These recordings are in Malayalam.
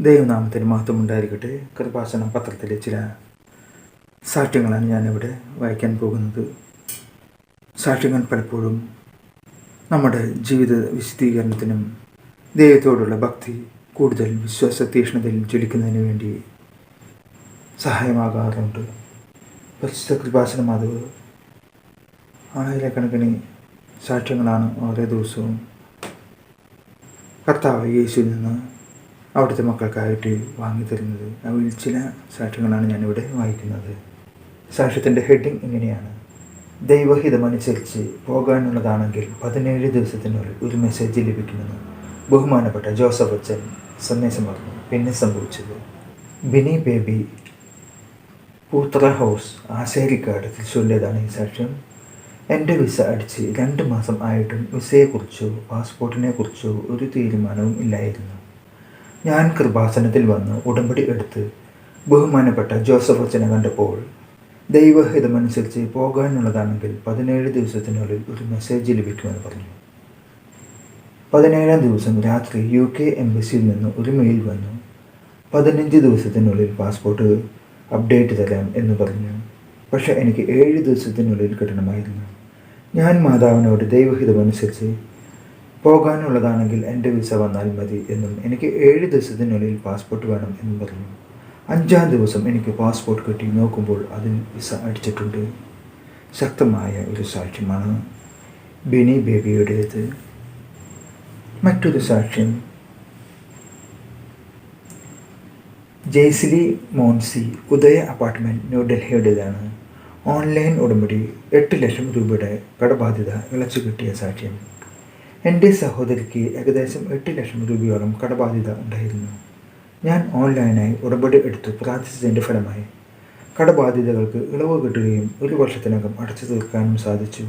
ദൈവനാമത്തിന് മഹത്വം ഉണ്ടായിരിക്കട്ടെ. കൃപാസനം പത്രത്തിലെ ചില സാക്ഷ്യങ്ങളാണ് ഞാനിവിടെ വായിക്കാൻ പോകുന്നത്. സാക്ഷ്യങ്ങൾ പലപ്പോഴും നമ്മുടെ ജീവിത വിശദീകരണത്തിനും ദൈവത്തോടുള്ള ഭക്തി കൂടുതൽ വിശ്വാസ തീക്ഷ്ണതയിൽ ജ്വലിക്കുന്നതിന് വേണ്ടി സഹായമാകാറുണ്ട്. പരിശുദ്ധ കൃപാസന മാധവ് ആയിരക്കണക്കിന് സാക്ഷ്യങ്ങളാണ് ഓരോ ദിവസവും കർത്താവ് യേശുവിൽ നിന്ന് അവിടുത്തെ മക്കൾക്കായിട്ട് വാങ്ങി തരുന്നത്. അവയിൽ ചില സാക്ഷ്യങ്ങളാണ് ഞാനിവിടെ വായിക്കുന്നത്. സാക്ഷ്യത്തിന്റെ ഹെഡിങ് ഇങ്ങനെയാണ്. ദൈവഹിതമനുസരിച്ച് പോകാനുള്ളതാണെങ്കിൽ പതിനേഴ് ദിവസത്തിനുള്ളിൽ ഒരു മെസ്സേജ് ലഭിക്കുമെന്ന് ബഹുമാനപ്പെട്ട ജോസഫ് അച്ഛൻ സന്ദേശം പറഞ്ഞു. പിന്നെ സംഭവിച്ചത്. ബിനി ബേബി പൂത്ര ഹൗസ് ആശേരിക്കാട് തൃശ്ശൂരിലേതാണ് ഈ സാക്ഷ്യം. എന്റെ വിസ അടിച്ച് രണ്ട് മാസം ആയിട്ടും വിസയെക്കുറിച്ചോ പാസ്പോർട്ടിനെ കുറിച്ചോ ഒരു തീരുമാനവും ഇല്ലായിരുന്നു. ഞാൻ കൃപാസനത്തിൽ വന്ന് ഉടമ്പടി എടുത്ത് ബഹുമാനപ്പെട്ട ജോസഫ് അച്ഛനെ കണ്ടപ്പോൾ ദൈവഹിതമനുസരിച്ച് പോകാനുള്ളതാണെങ്കിൽ പതിനേഴ് ദിവസത്തിനുള്ളിൽ ഒരു മെസ്സേജ് ലഭിക്കുമെന്ന് പറഞ്ഞു. പതിനേഴാം ദിവസം രാത്രി യു കെ എംബസിയിൽ നിന്ന് ഒരു മെയിൽ വന്നു. പതിനഞ്ച് ദിവസത്തിനുള്ളിൽ പാസ്പോർട്ട് അപ്ഡേറ്റ് തരാം എന്ന് പറഞ്ഞു. പക്ഷേ എനിക്ക് ഏഴ് ദിവസത്തിനുള്ളിൽ കിട്ടണമായിരുന്നു. ഞാൻ മാതാവിനോട് ദൈവഹിതമനുസരിച്ച് പോകാനുള്ളതാണെങ്കിൽ എന്റെ വിസ വന്നാൽ മതി എന്നും എനിക്ക് ഏഴ് ദിവസത്തിനുള്ളിൽ പാസ്പോർട്ട് വേണം എന്നും പറഞ്ഞു. അഞ്ചാം ദിവസം എനിക്ക് പാസ്പോർട്ട് കിട്ടി നോക്കുമ്പോൾ അതിൽ വിസ അടിച്ചിട്ടുണ്ട്. ശക്തമായ ഒരു സാക്ഷ്യമാണ് ബിനി ബേബിയുടേത്. മറ്റൊരു സാക്ഷ്യം. ജെയ്സിലി മോൻസി ഉദയ അപ്പാർട്ട്മെന്റ് ന്യൂഡൽഹിയുടേതാണ് ഓൺലൈൻ ഉടമ്പടി എട്ട് ലക്ഷം രൂപയുടെ കടബാധ്യത ഇളച്ചു കിട്ടിയ സാക്ഷ്യം. എന്റെ സഹോദരിക്ക് ഏകദേശം എട്ട് ലക്ഷം രൂപയോളം കടബാധ്യത ഉണ്ടായിരുന്നു. ഞാൻ ഓൺലൈനായി ഉടമ്പടി എടുത്ത് പ്രാർത്ഥിച്ചതിന്റെ ഫലമായി. കടബാധ്യതകൾക്ക് ഇളവ് കിട്ടുകയും ഒരു വർഷത്തിനകം അടച്ചു തീർക്കാനും സാധിച്ചു.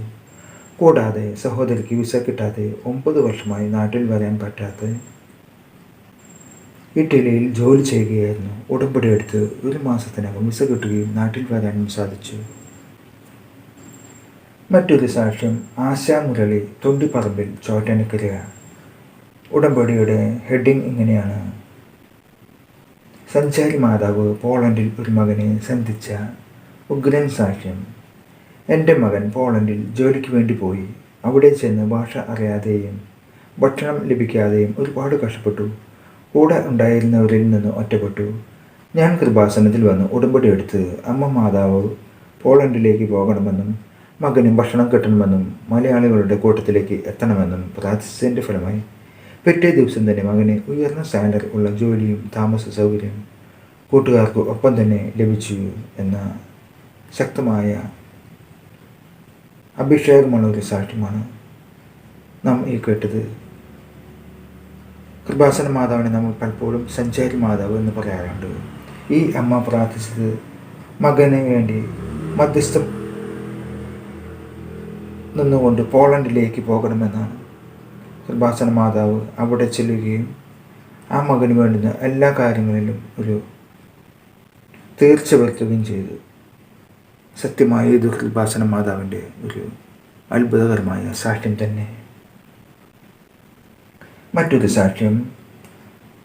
കൂടാതെ സഹോദരിക്ക് വിസ കിട്ടാതെ ഒമ്പത് വർഷമായി നാട്ടിൽ വരാൻ പറ്റാത്ത ഇറ്റലിയിൽ ജോലി ചെയ്യുകയായിരുന്നു. ഉടമ്പടി എടുത്ത് ഒരു മാസത്തിനകം വിസ കിട്ടുകയും നാട്ടിൽ വരാനും സാധിച്ചു. മറ്റൊരു സാക്ഷ്യം ആശാ മുരളി തൊണ്ടിപ്പറമ്പിൽ ചോറ്റനക്കര ഉടമ്പടിയുടെ ഹെഡിങ് ഇങ്ങനെയാണ്. സഞ്ചാരി മാതാവ് പോളണ്ടിൽ ഒരു മകനെ സന്ധിച്ച ഉഗ്രൻ സാക്ഷ്യം. എന്റെ മകൻ പോളണ്ടിൽ ജോലിക്ക് വേണ്ടി പോയി. അവിടെ ചെന്ന് ഭാഷ അറിയാതെയും ഭക്ഷണം ലഭിക്കാതെയും ഒരുപാട് കഷ്ടപ്പെട്ടു. കൂടെ ഉണ്ടായിരുന്നവരിൽ നിന്ന് ഒറ്റപ്പെട്ടു. ഞാൻ കൃപാസനത്തിൽ വന്ന് ഉടമ്പടി എടുത്ത് അമ്മ മാതാവ് പോളണ്ടിലേക്ക് പോകണമെന്നും മകനും ഭക്ഷണം കിട്ടണമെന്നും മലയാളികളുടെ കൂട്ടത്തിലേക്ക് എത്തണമെന്നും പ്രാർത്ഥിച്ചതിന്റെ ഫലമായി പിറ്റേ ദിവസം തന്നെ മകന് ഉയർന്ന സാലറി ഉള്ള ജോലിയും താമസ സൗകര്യവും കൂട്ടുകാർക്ക് ഒപ്പം തന്നെ ലഭിച്ചു എന്ന ശക്തമായ അഭിഷേകമുള്ള ഒരു സാക്ഷ്യമാണ് നാം ഈ കേട്ടത്. കൃപാസന മാതാവിനെ നമ്മൾ പലപ്പോഴും സഞ്ചാരി മാതാവ് എന്ന് പറയാറുണ്ട്. ഈ അമ്മ പ്രാർത്ഥിച്ചത് മകന് വേണ്ടി മധ്യസ്ഥം നിന്നുകൊണ്ട് പോളണ്ടിലേക്ക് പോകണമെന്നാണ്. കൃപാസന മാതാവ് അവിടെ ചെല്ലുകയും ആ മകന് വേണ്ടുന്ന എല്ലാ കാര്യങ്ങളിലും ഒരു തീർച്ച വരുത്തുകയും ചെയ്തു. സത്യമായ ഇത് കൃപാസന മാതാവിന്റെ ഒരു അത്ഭുതകരമായ സാക്ഷ്യം തന്നെ. മറ്റൊരു സാക്ഷ്യം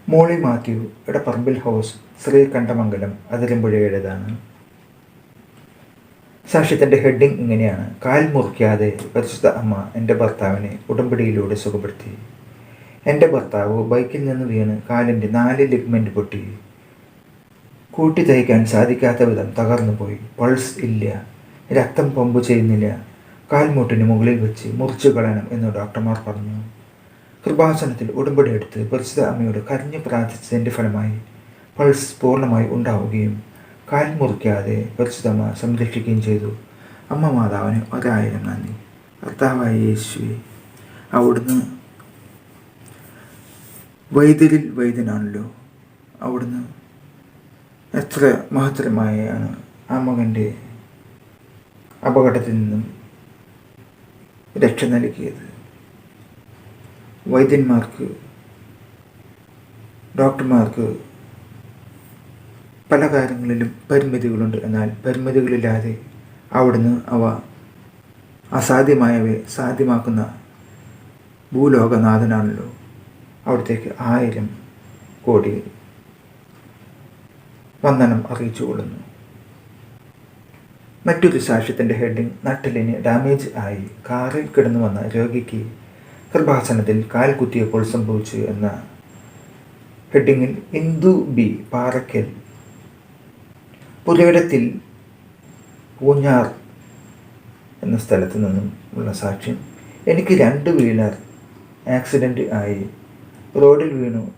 മോളി മാത്യു ഇടപ്പറമ്പിൽ ഹൗസ് ശ്രീകണ്ഠമംഗലം അതിരമ്പുഴയുടേതാണ്. സാക്ഷ്യത്തിന്റെ ഹെഡിങ് ഇങ്ങനെയാണ്. കാൽ മുറിക്കാതെ പരിശുദ്ധ അമ്മ എന്റെ ഭർത്താവിനെ ഉടമ്പടിയിലൂടെ സുഖപ്പെടുത്തി. എന്റെ ഭർത്താവ് ബൈക്കിൽ നിന്ന് വീണ് കാലിന്റെ നാല് ലിഗ്മെന്റ് പൊട്ടി. കൂട്ടി തയ്ക്കാൻ സാധിക്കാത്ത വിധം തകർന്നു പോയി. പൾസ് ഇല്ല. രക്തം പമ്പ് ചെയ്യുന്നില്ല. കാൽമുട്ടിന് മുകളിൽ വെച്ച് മുറിച്ചു കളയണം എന്ന് ഡോക്ടർമാർ പറഞ്ഞു. കൃപാസനത്തിൽ ഉടമ്പടി എടുത്ത് പരിശുദ്ധ അമ്മയോട് കരഞ്ഞു പ്രാർത്ഥിച്ചതിന്റെ ഫലമായി പൾസ് പൂർണമായി ഉണ്ടാവുകയും കാൽ മുറിക്കാതെ പരിശുദ്ധമ്മ സംരക്ഷിക്കുകയും ചെയ്തു. അമ്മ മാതാവിന് ഒരായിരം നന്ദി. കർത്താവായ യേശുവെ അവിടുന്ന് വൈദ്യരിൽ വൈദ്യനാണല്ലോ. അവിടുന്ന് എത്ര മഹത്തരമായാണ് ആ മകന്റെ അപകടത്തിൽ നിന്നും രക്ഷ നൽകിയത്. വൈദ്യന്മാർക്ക് ഡോക്ടർമാർക്ക് പല കാര്യങ്ങളിലും പരിമിതികളുണ്ട്. എന്നാൽ പരിമിതികളില്ലാതെ അവിടുന്ന് അവ അസാധ്യമായവയെ സാധ്യമാക്കുന്ന ഭൂലോകനാഥനാണല്ലോ. അവിടത്തേക്ക് ആയിരം കോടി വന്ദനം അറിയിച്ചു കൊള്ളുന്നു. മറ്റൊരു സാക്ഷ്യത്തിന്റെ ഹെഡിങ് നട്ടലിന് ഡാമേജ് ആയി. കാറിൽ കിടന്നു വന്ന രോഗിക്ക് കൃപാസനത്തിൽ കാൽ കുത്തിയപ്പോൾ സംഭവിച്ചു എന്ന ഹെഡിങ്ങിൽ ഇന്ദു ബി പാറയ്ക്കൽ പുരയിടത്തിൽ പൂഞ്ഞാർ എന്ന സ്ഥലത്ത് നിന്നും ഉള്ള സാക്ഷ്യം. എനിക്ക് രണ്ട് വീലർ ആക്സിഡന്റ് ആയി. റോഡിൽ വീണു.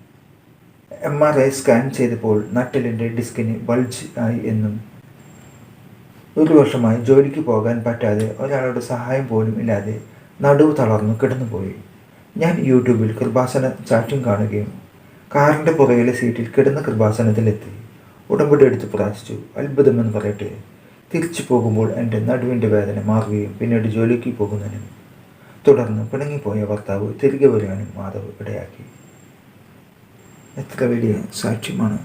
എം ആർ ഐ സ്കാൻ ചെയ്തപ്പോൾ നട്ടലിന്റെ ഡിസ്കിന് ബൾജ് ആയി എന്നും ഒരു വർഷമായി ജോലിക്ക് പോകാൻ പറ്റാതെ ഒരാളുടെ സഹായം പോലും ഇല്ലാതെ നടുവ് തളർന്നു കിടന്നുപോയി. ഞാൻ യൂട്യൂബിൽ കൃപാസന ചാറ്റും കാണുകയും കാറിന്റെ പുറകിലെ സീറ്റിൽ കിടന്ന കൃപാസനത്തിലെത്തി. ഉടമ്പടി എടുത്ത് പ്രാർത്ഥിച്ചു. അത്ഭുതമെന്ന് പറയട്ടെ. തിരിച്ചു പോകുമ്പോൾ എന്റെ നടുവിന്റെ വേദന മാറുകയും പിന്നീട് ജോലിക്ക് പോകുന്നതിനും തുടർന്ന് പിണങ്ങിപ്പോയ ഭർത്താവ് തിരികെ വരുവാനും മാധവ് ഇടയാക്കി. എത്ര വലിയ സാക്ഷ്യമാണ്.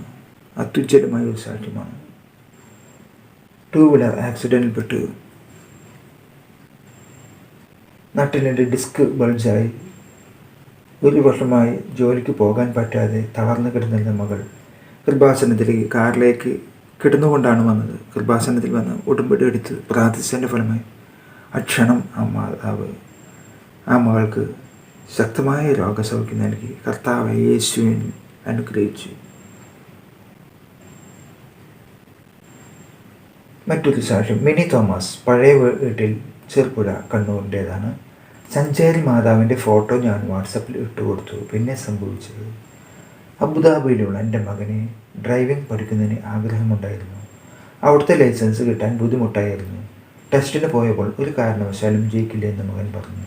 അത്യുജ്വലമായ ഒരു സാക്ഷ്യമാണ്. ടൂ വീലർ ആക്സിഡന്റിൽപ്പെട്ട് നട്ടിലിന്റെ ഡിസ്ക് ബൾജായി. ഒരു വർഷമായി ജോലിക്ക് പോകാൻ പറ്റാതെ തളർന്നു കിടന്നിരുന്ന മകൾ കൃപാസനത്തിലേക്ക് കാറിലേക്ക് കിടന്നുകൊണ്ടാണ് വന്നത്. കൃപാസനത്തിൽ വന്ന് ഉടമ്പടി എടുത്ത് പ്രാർത്ഥിച്ചതിന്റെ ഫലമായി അക്ഷണം ആ മാതാവ് ആ മകൾക്ക് ശക്തമായ രോഗസൗഖ്യം നൽകി. കർത്താവ് യേശുവിൻ അനുഗ്രഹിച്ചു. മറ്റൊരു സാക്ഷ്യം മിനി തോമസ് പഴയ വീട്ടിൽ ചെറുപുഴ കണ്ണൂരിന്റേതാണ് സഞ്ചാരി മാതാവിന്റെ ഫോട്ടോ ഞാൻ വാട്സപ്പിൽ ഇട്ടുകൊടുത്തു. പിന്നെ സംഭവിച്ചത് അബുദാബിയിലുള്ള എന്റെ മകന് ഡ്രൈവിംഗ് പഠിക്കുന്നതിന് ആഗ്രഹമുണ്ടായിരുന്നു. അവിടുത്തെ ലൈസൻസ് കിട്ടാൻ ബുദ്ധിമുട്ടായിരുന്നു. ടെസ്റ്റിന് പോയപ്പോൾ ഒരു കാരണവശാലും ജയിക്കില്ല എന്ന് മകൻ പറഞ്ഞു.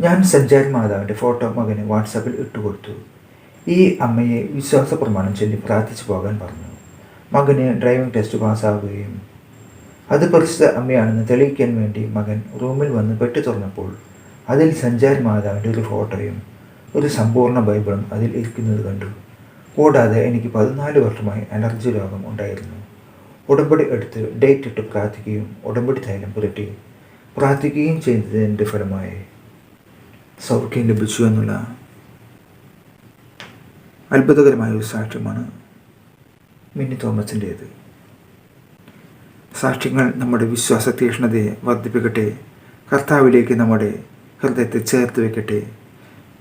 ഞാൻ സഞ്ചാരി മാതാവിന്റെ ഫോട്ടോ മകന് വാട്സാപ്പിൽ ഇട്ടുകൊടുത്തു ഈ അമ്മയെ വിശ്വാസ പ്രമാണം ചൊല്ലി പ്രാർത്ഥിച്ചു പോകാൻ പറഞ്ഞു. മകന് ഡ്രൈവിംഗ് ടെസ്റ്റ് പാസ്സാവുകയും അത് പരിശുദ്ധ അമ്മയാണെന്ന് തെളിയിക്കാൻ വേണ്ടി മകൻ റൂമിൽ വന്ന് പെട്ടി തുറന്നപ്പോൾ അതിൽ സഞ്ചാരി മാതാവിന്റെ ഒരു ഫോട്ടോയും ഒരു സമ്പൂർണ ബൈബിളും അതിൽ ഇരിക്കുന്നത് കണ്ടു. കൂടാതെ എനിക്ക് പതിനാല് വർഷമായി അലർജി രോഗം ഉണ്ടായിരുന്നു. ഉടമ്പടി എടുത്ത് ഡേറ്റ് ഇട്ട് പ്രാർത്ഥിക്കുകയും ഉടമ്പടി തൈലം പുരട്ടി. പ്രാർത്ഥിക്കുകയും ചെയ്തതിന്റെ ഫലമായി സൗഖ്യം ലഭിച്ചു എന്നുള്ള അത്ഭുതകരമായ ഒരു സാക്ഷ്യമാണ് മിന്നി തോമസിന്റേത് സാക്ഷ്യങ്ങൾ നമ്മുടെ വിശ്വാസ തീക്ഷ്ണതയെ വർദ്ധിപ്പിക്കട്ടെ. കർത്താവിലേക്ക് നമ്മുടെ ഹൃദയത്തെ ചേർത്ത് വെക്കട്ടെ.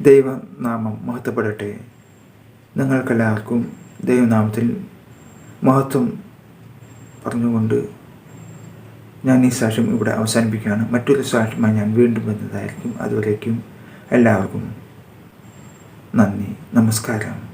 ദൈവനാമം മഹത്വപ്പെടട്ടെ. നിങ്ങൾക്കെല്ലാവർക്കും ദൈവനാമത്തിൽ മഹത്വം പറഞ്ഞുകൊണ്ട് ഞാൻ ഈ സാക്ഷ്യം ഇവിടെ അവസാനിപ്പിക്കുകയാണ്. മറ്റൊരു സാക്ഷ്യമായി ഞാൻ വീണ്ടും വരുന്നതായിരിക്കും അതുവരേക്കും എല്ലാവർക്കും നന്ദി. നമസ്കാരം.